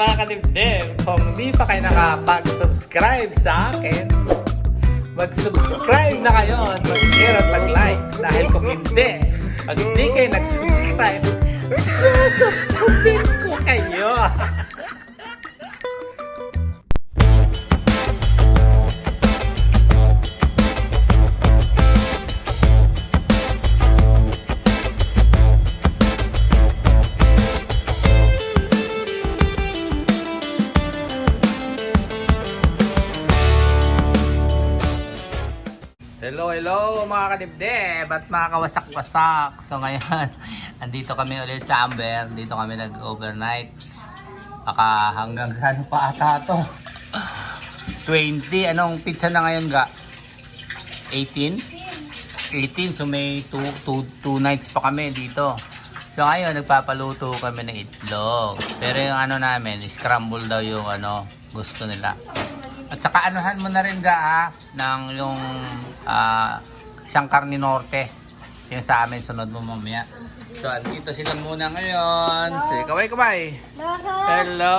mga kanibdib, kung hindi pa kayo nakapag-subscribe sa akin, mag-subscribe na kayo at mag-share at mag-like. Dahil kung hindi, pag hindi kayo nag-subscribe, susubsubin Hello mga kadibdib at mga kawasak-wasak. So ngayon, andito kami ulit sa Amber. Dito kami nag-overnight. Baka hanggang saan pa ata to? 20. Anong pizza na ngayon ga? 18? 18. So may 2 two, two nights pa kami dito. So ngayon, nagpapaluto kami ng itlog. Pero yung ano namin, scramble daw yung ano, gusto nila. At saka anuhan mo na rin ga ha, ng yung ah, isang karni norte. Yung sa amin, sunod mo mamaya. So, andito sila muna ngayon. So, kaway kaway. Hello.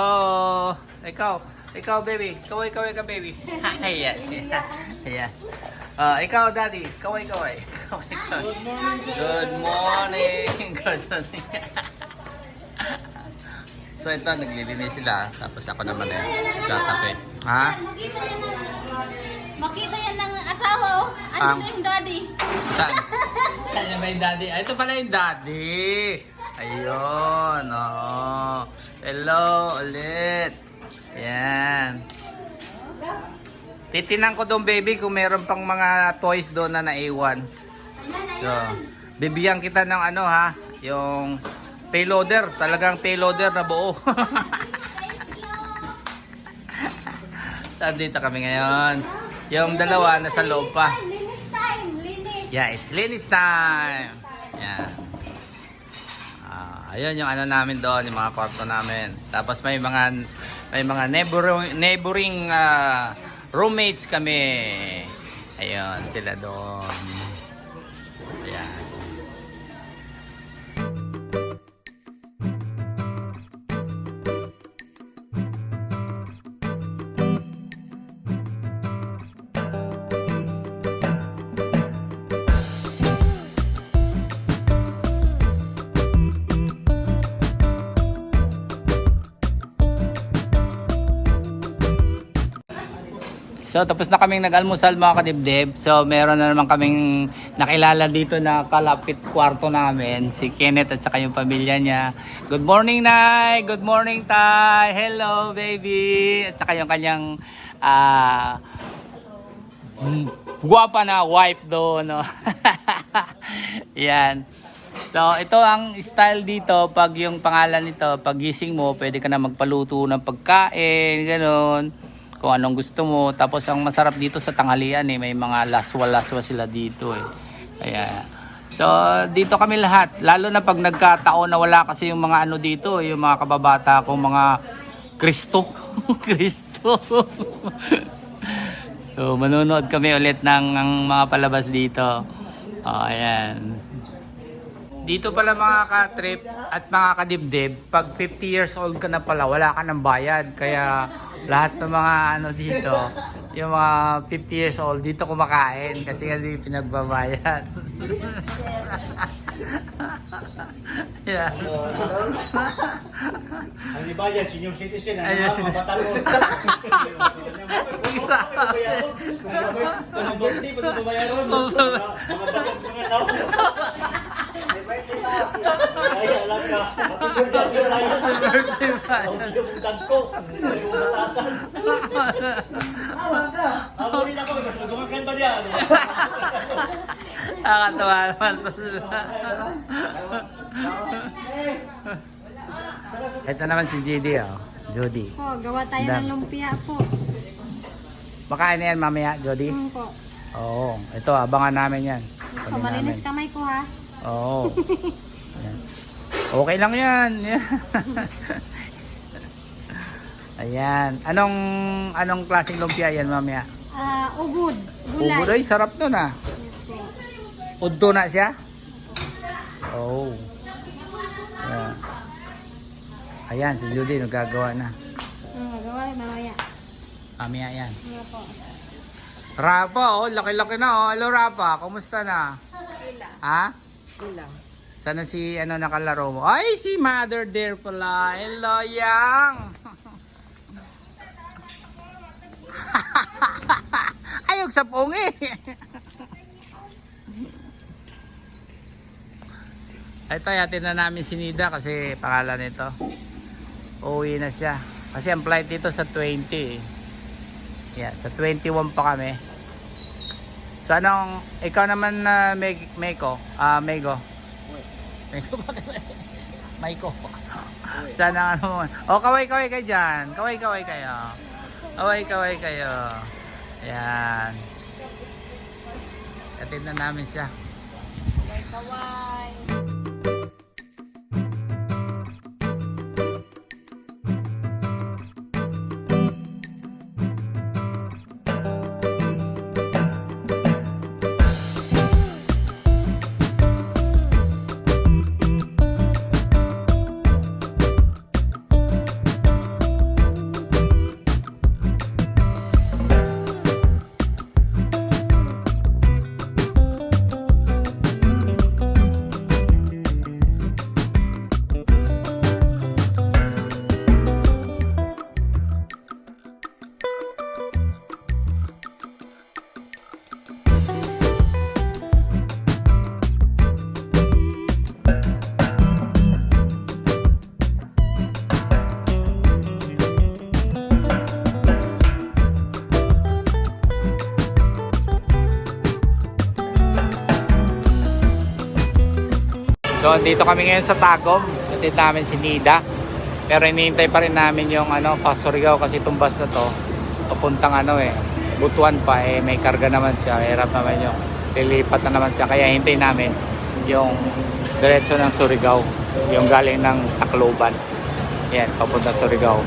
Ikaw, ikaw baby. Kaway kaway ka baby. Ayan. Ayan. Ah, ikaw daddy, kaway kaway. Kaway kaway. Good morning. Good morning. so ito, naglilinis sila. Tapos ako naman eh, tatapi. Ha? Makita yan ng... Makita yan ng asawa, oh. Ano na yung daddy? Saan? Saan ba yung daddy? Ay, ito pala yung daddy. Ayun, oo. Hello, ulit. Ayan. Titinan ko doon, baby, kung meron pang mga toys doon na naiwan. So, bibigyan kita ng ano, ha? Yung payloader. Talagang payloader na buo. Nandito kami ngayon. Yung dalawa nasa loob pa. Linis time, linis. Yeah, it's Linis time. Yeah. Ah, ayun yung ano namin doon, yung mga kwarto namin. Tapos may mga may mga neighboring, neighboring ah, roommates kami. Ayun, sila doon. So tapos na kaming nag-almusal mga kadibdib. So meron na naman kaming nakilala dito na kalapit kwarto namin. Si Kenneth at saka yung pamilya niya. Good morning, Nay! Good morning, Tay! Hello, baby! At saka yung kanyang mm, guwapa na wife doon. No? Yan. So, ito ang style dito. Pag yung pangalan nito, pag gising mo, pwede ka na magpaluto ng pagkain, ganun. Kung anong gusto mo. Tapos, ang masarap dito sa tanghalian, eh, may mga laswa-laswa sila dito, eh. Kaya, so, dito kami lahat. Lalo na pag nagkataon na wala kasi yung mga ano dito, yung mga kababata kong mga Kristo. Kristo. so, manonood kami ulit ng ng mga palabas dito. Oh, ayan. Dito pala mga ka-trip at mga kadibdib, pag 50 years old ka na pala, wala ka ng bayad. Kaya lahat ng mga ano dito, yung mga 50 years old, dito kumakain kasi hindi pinagbabayad. yeah. Ang iba yan, senior citizen, ang Ayun, mga senior- kabataan. Kung birthday, pag babayaran mo. Ay, alam ka. Matulog na yun tayo. Ang pinagpuntan ko. Ay, bumatasan. Ako rin ako, mas magumaganda ba niya? Nakakatawa naman to sila. Ito naman si JD oh. Jody. Po, gawa tayo ng lumpia po. Makain na yan mamaya, Jody? Hmm po. Oo. Ito, abangan namin yan. So, Kunin malinis namin. kamay ko ha. Oo. Ayan. Okay lang yan. Ayan. Anong anong klaseng lumpia yan mamaya? Ah, ugod. Gulay. Uburoy, sarap nun ah. Udto na siya? Oo. Oh. Ayan. Ayan, si Judy nagagawa na. Mamaya yan. Nga po. Rapa, oh, laki-laki na, oh. Hello, Rapa. Kumusta na? Ha? Ila. Sana si ano nakalaro mo? Ay, si Mother Dear pala. Hello, Yang. Ayog sa pungi. Ito, yatin na namin si Nida kasi pangalan nito. Uuwi na siya. Kasi ang flight dito sa 20 eh. Yeah, sa 21 pa kami. So anong, ikaw naman na uh, Meiko, ah Mego. Mego ba? Maiko. Sana ano. Oh, kaway-kaway kayo dyan. Kaway-kaway kayo. Kaway-kaway kayo. Ayan. Atid na namin siya. Kawai. Dito kami ngayon sa Tagum. Natid namin si Nida. Pero hinihintay pa rin namin yung ano, Pasurigao kasi bus na to. Papuntang ano eh, Butuan pa eh, may karga naman siya. Hirap naman yung lilipat na naman siya. Kaya hintay namin yung diretso ng Surigao. Yung galing ng Tacloban. Yan, papunta Surigao.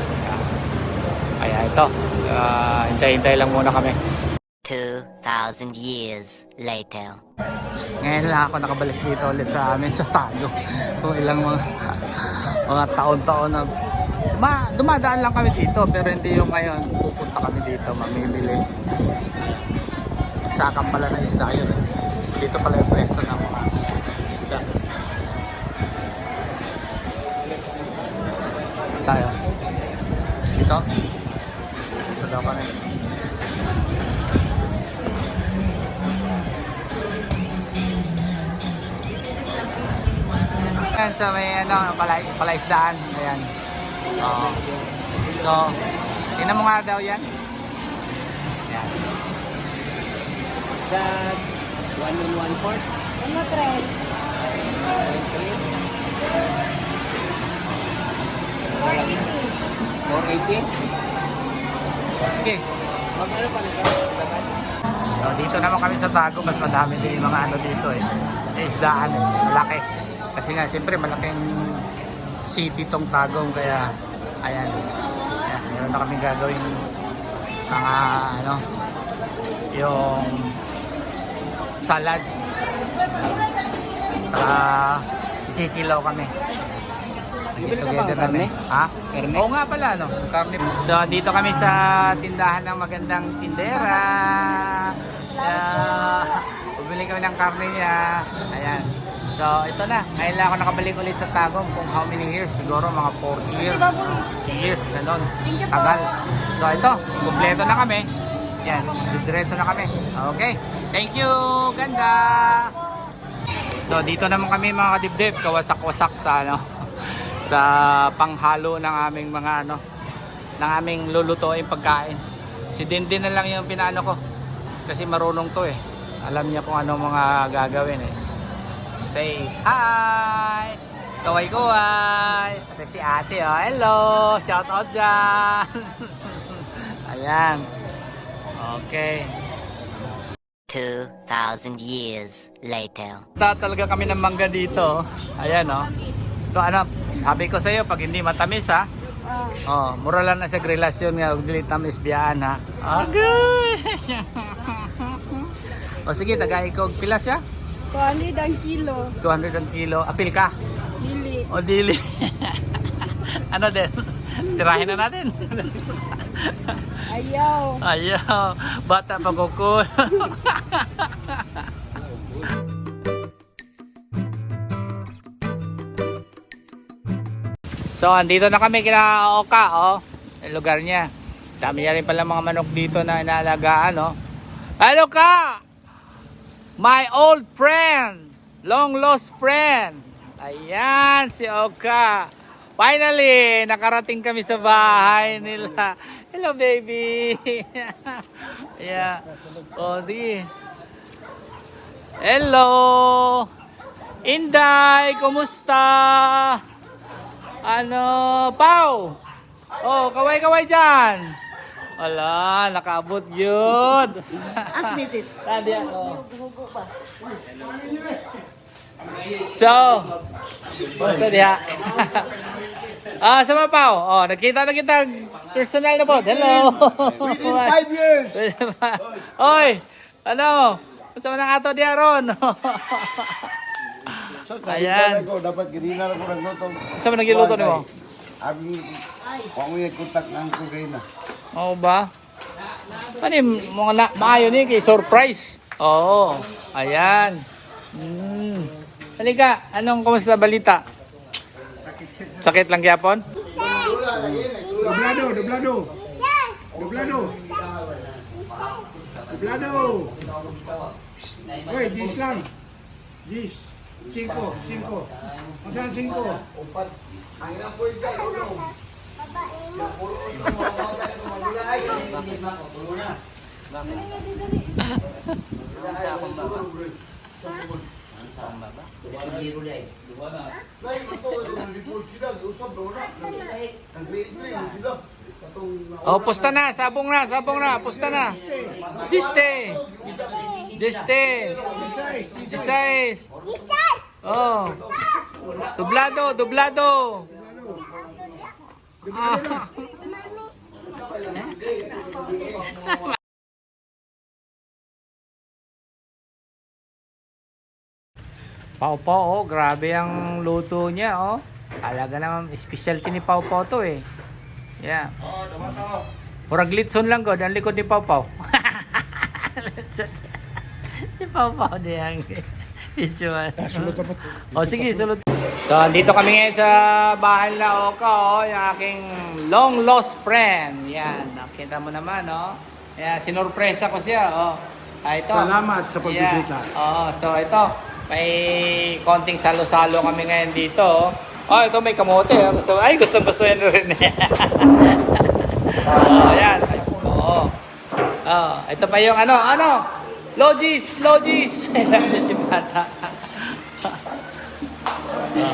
Kaya ito, ah, hintay-hintay lang muna kami. 2,000 years later. Ngayon lang ako nakabalik dito ulit sa amin sa Tago. Kung ilang mga mga taon-taon na Duma, dumadaan lang kami dito pero hindi yung ngayon pupunta kami dito mamimili. Sakang pala ng isda yun. Dito pala yung pwesto ng mga isda. Tayo. Dito Ayan, sa may ano, palay, palaisdaan. Ayan. Oo. So, tingnan mo nga daw yan. Ayan. Sa 1 in 1 port. Ano tres? 480. O, sige. Magkano pa nito? So, dito naman kami sa Tago. Mas madami din yung mga ano dito eh. Isdaan eh. Malaki. Kasi nga, siyempre malaking city tong Tagong. Kaya, ayan. ayan meron na kami gagawin mga ano, yung salad. Saka, kikilaw kami. Together kami. Ha? Karne? Oo nga pala, no? Karne. So, dito kami sa tindahan ng magandang tindera. Uh, bumili kami ng karne niya. Ayan. So, ito na. Ngayon lang ako nakabalik ulit sa Tagum. Kung how many years? Siguro mga 40 years. 50 years, po. Tagal. So, ito. Kumpleto na kami. Yan. Diretso na kami. Okay. Thank you. Ganda. So, dito naman kami mga kadibdib. Kawasak-wasak sa ano sa panghalo ng aming mga ano ng aming lulutuin pagkain. Si Dindin na lang yung pinaano ko kasi marunong to eh. Alam niya kung ano mga gagawin eh. Say hi! Kaway kaway! Ito si ate oh. Hello! Shout out dyan! Ayan. Okay. 2,000 years later. Ta talaga kami ng mangga dito. Ayan oh. So ano, sabi ko sa iyo pag hindi matamis ha. Oh, mura lang na sa relasyon nga ug dili tamis biyaan ha. Okay. o sige, tagay ko pila siya. Kuani dang kilo. 200 ang kilo. Apil ka. Dili. O dili. ano din? Tirahin na natin. Ayaw. Ayaw. Bata pa kukul. so, andito na kami kina Oka, oh. Yung lugar niya. Dami niya rin pala mga manok dito na inaalagaan, oh. Hello ka! My old friend! Long lost friend! Ayan, si Oka. Finally, nakarating kami sa bahay nila. Hello, baby. yeah. Oh, di. Hello. Inday, kumusta? Ano, Pau? Oh, kaway-kaway dyan. Wala, nakaabot yun. As misis. Sabi ako. So, basta diha. ah, sama pa Oh, nakita na kita personal na po. Hello. Within five years. Oy, ano? Sama na ato diha ron. Ayan. Ko, dapat ganina ako nagluto. Sama nagiluto nimo? Abi, kung yung kontak ng kokaina. Oo ba? Ano yung mga na, maayo ni kay surprise? Oo. Ayan. Mm. Halika, anong kumusta balita? Sakit lang gyapon? Doblado, doblado. Doblado. Doblado. Oy, Jis lang. Jis. Cinco, cinco. Masan cinco? Oh, pusta na, sabong na, sabong na, pusta na. Diste. Diste. Disais. Oh. Dublado, dublado. Pau Pau, oh, grabe ang luto niya, oh. Talaga naman, specialty ni Pau to eh. Yeah. Murag litson lang god, ang likod ni Pau Pau. si Pau Pau di ang itsura. Sulot dapat. O sige, sulot. So, andito kami ngayon sa bahay na Oka, oh, yung aking long lost friend. Yan, nakita mo naman, oh. Yan, sinurpresa ko siya, oh. Ah, ito. Salamat sa pagbisita. Yeah. Oo, so ito, may konting salo-salo kami ngayon dito. Oh, oh ito may kamote. oh. Gusto, ay, gusto gusto yan rin. oh, yan. Oo. Oh, ito pa yung ano, ano? Logis, logis. si Bata.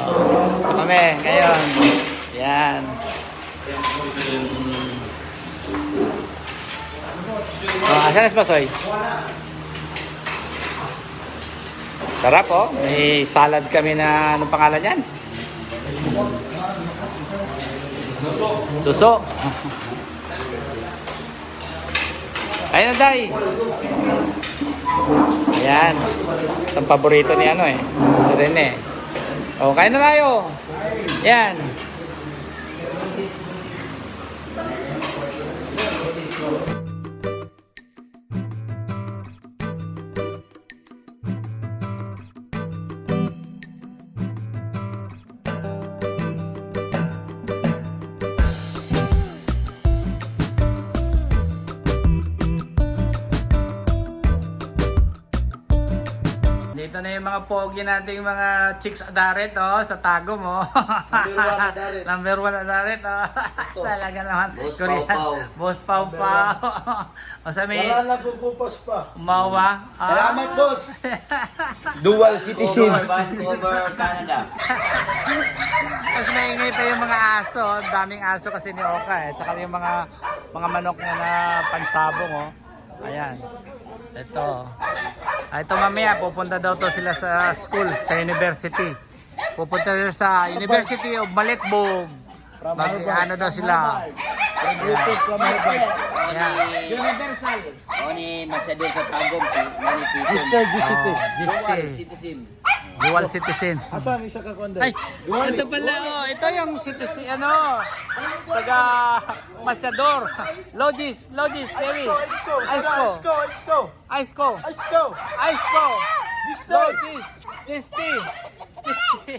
Oh, ito kami, ngayon. Yan. Oh, asan na si Pasoy? Sarap oh. May salad kami na anong pangalan yan? Suso. Suso. Ayun na, Day. Ayan. Ito paborito ni ano eh. Si Rene. O, kain na tayo. Yan. Pogi nating mga chicks adaret oh, sa tago mo. Number one adaret. Number one adaret oh. Talaga naman. Boss Korean. Pau Pau. Boss Pau Pau. o sa may Wala na kukupas pa. umawa. Ah. Salamat, boss. Dual citizen. Over Vancouver, Canada. Tapos naingay pa yung mga aso. Ang daming aso kasi ni Oka eh. Tsaka yung mga mga manok niya na pansabong oh. Ayan. Ito. Ah, ito mamaya pupunta daw to sila sa school, sa university. Pupunta sila sa University of Malekbog. Mag ano daw sila. Universal. Oni masyadil sa tagom si Mani Piton. Mr. GCT. Oh. Citizen. Dual citizen. Asan isa ka konde? Ay, ito pala oh. Ito yung citizen, ano, taga Masyador. Logis, Logis, baby. Iceco. Isko, Isko. Iceco. Isko. Iceco. Gisti. Logis. Gisti. Gisti.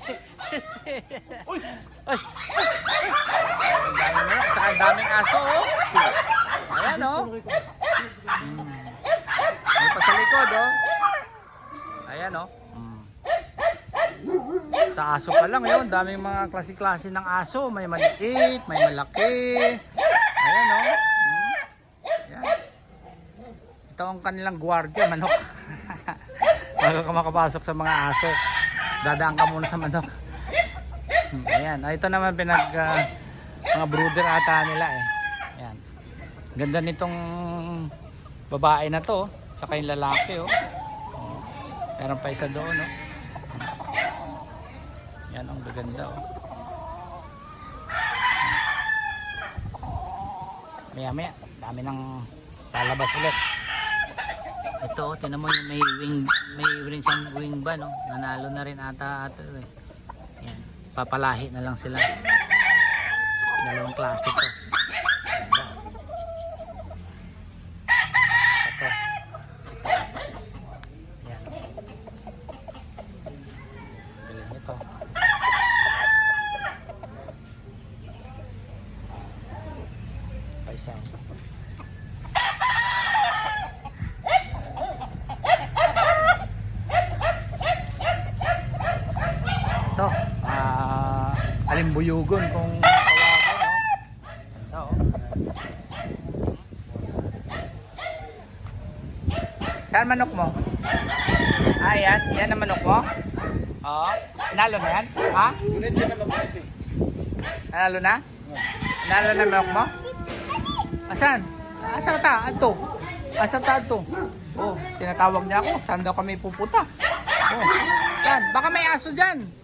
Gisti. Ay. Tsaka ang daming aso, oh. Ayan, oh. Mm. May pa sa likod, oh. Ayan, oh. Mm. Sa aso pa lang yun, daming mga klase-klase ng aso. May maliit, may malaki. Ayan o. Hmm. Ayan. Ito ang kanilang gwardiya, manok. Bago ka makapasok sa mga aso, dadaan ka muna sa manok. Ayan, Ah, ito naman pinag ah, mga brooder ata nila eh. Ayan. Ganda nitong babae na to, oh. tsaka yung lalaki oh. Meron pa isa doon oh. Yan ang gaganda oh. Maya maya, dami nang lalabas ulit. Ito, oh, tinan mo may wing, may siyang wing ba, no? Nanalo na rin ata ata eh. Papalahi na lang sila. Dalawang klase to. Ito. Yan. Galing nito. Paisa. Ito, ah, alimbuyugon kung tawagin, no? Oh. Saan manok mo? Ah, yan. Yan ang manok mo? Oo. Nalo na yan? Ha? Nalo na? Nalo na manok mo? Asan? Asa ta? Ato? Asa ta ato? Oh, tinatawag niya ako. Saan daw kami pupunta? Oh, yan. Baka may aso dyan.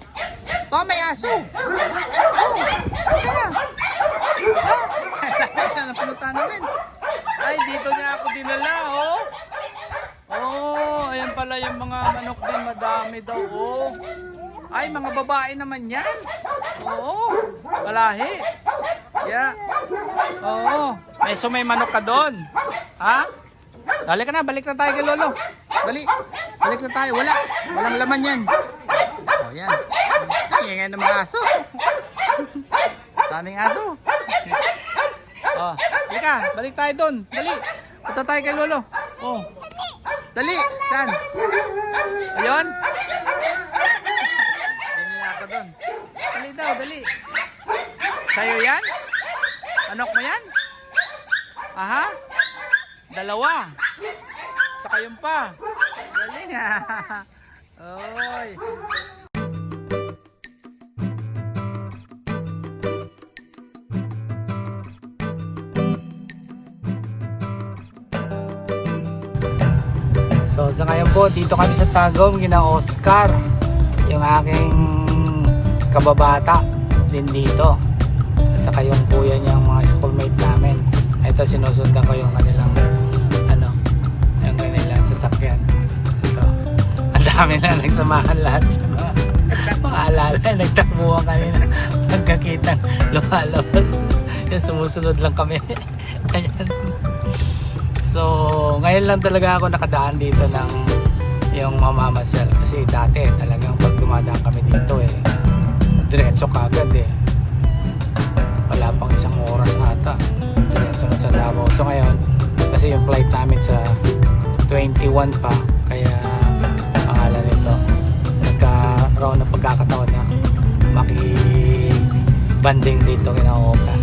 Baka may aso. Oh, saan na? Ah, saan na pumunta namin? Ay, dito niya ako dinala, oh. Oh, ayan pala yung mga manok din, madami daw, oh. Ay, mga babae naman yan. Oo, malahi. Yeah. Oo. May so may manok ka doon. Ha? Dali ka na, balik na tayo kay Lolo. Dali. Balik na tayo. Wala. Walang laman yan. Yan. Ay, yan ng mga aso. Daming aso. Oh, halika, balik tayo doon. Dali. Punta tayo kay Lolo. Oh. Dali. Saan? Ayun? Na ako doon. Dali daw, dali. Sa'yo yan? Anok mo yan? Aha? Dalawa. Saka yung pa. Galing ha. Oy. So ngayon po, dito kami sa Tagum, gina Oscar. Yung aking kababata din dito. At saka yung kuya niyang mga schoolmate namin. Ito sinusundan ko yung kanilang ano, yung kanilang sasakyan. So, ang dami na nagsamahan lahat. Pakaalala, nagtakbuhan kanina. Pagkakita, lumalabas. Yung sumusunod lang kami. Ayan. So, ngayon lang talaga ako nakadaan dito ng yung mamamasyal. Kasi dati talagang pag dumadaan kami dito eh, diretso kagad eh. Wala pang isang oras ata. Diretso na sa Davao. So ngayon, kasi yung flight namin sa 21 pa, kaya pangalan nito, nagkaroon ng pagkakataon na maki-banding dito kina Oka.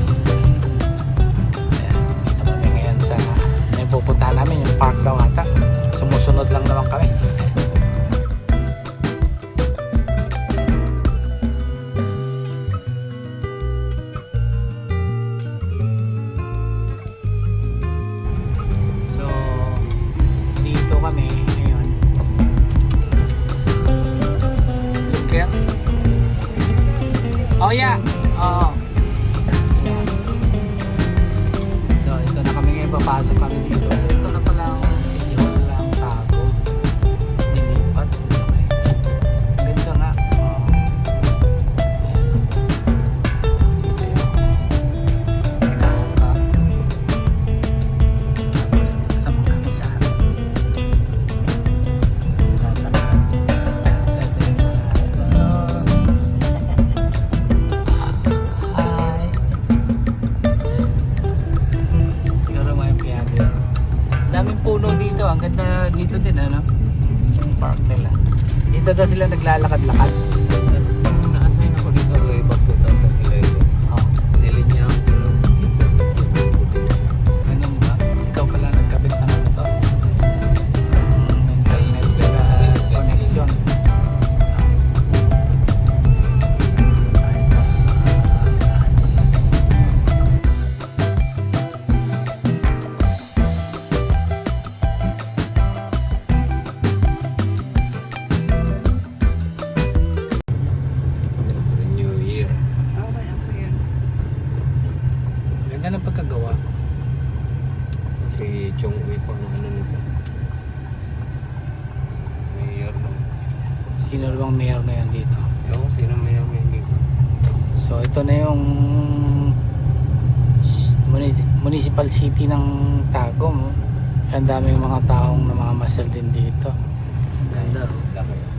May pupunta namin yung park daw ata. Sumusunod lang naman kami. dito. Ang ganda dito din, ano? Yung park nila. Dito daw sila naglalakad-lakad. Si Chong Uy pang ano nito. Mayor ng... Sino bang mayor ngayon dito? Ewan ko sino mayor ngayon dito. So ito na yung municipal city ng Tagum. oh. Ang daming mga taong namamasal din dito. Ganda. oh. Laki.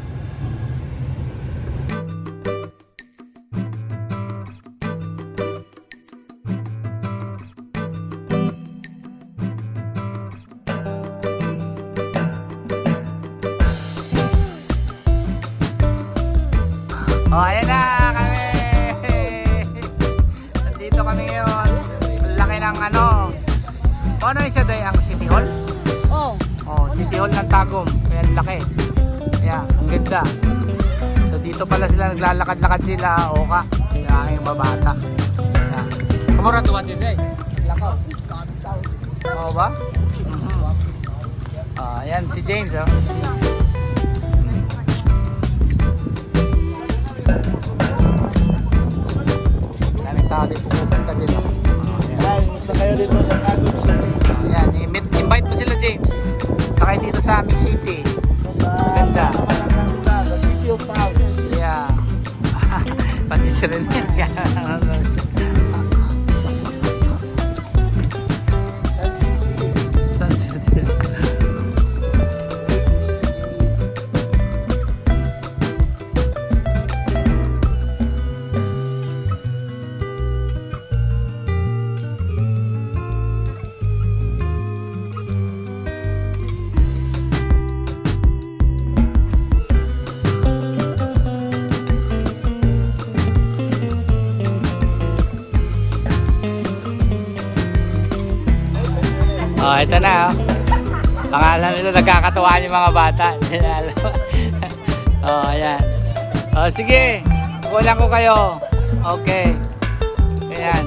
Hall ng Tagum. Kaya ang laki. Kaya, ang ganda. So dito pala sila naglalakad-lakad sila. O ka. Kaya aking babata. Kaya. Kamuratuhan din eh. Lakaw. Oo ba? Mhm. Ah, ayan si James oh. Daming tao din pumupunta din. oh. Ay, punta kayo dito sa Tagum City. Ayan, invite mo sila James. Takay dito sa aming city. Ganda. City of. Yeah. Pati si Rene. Oh, ito na oh. Pangalan nila nagkakatuwa yung mga bata. Oh, ayan. Oh, sige. Kulang ko kayo. Okay. Ayan.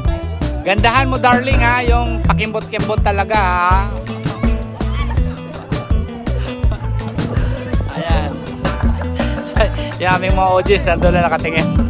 Gandahan mo darling ha, yung pakimbot-kimbot talaga ha. Ayan. yung aming mga audience, nandun na nakatingin.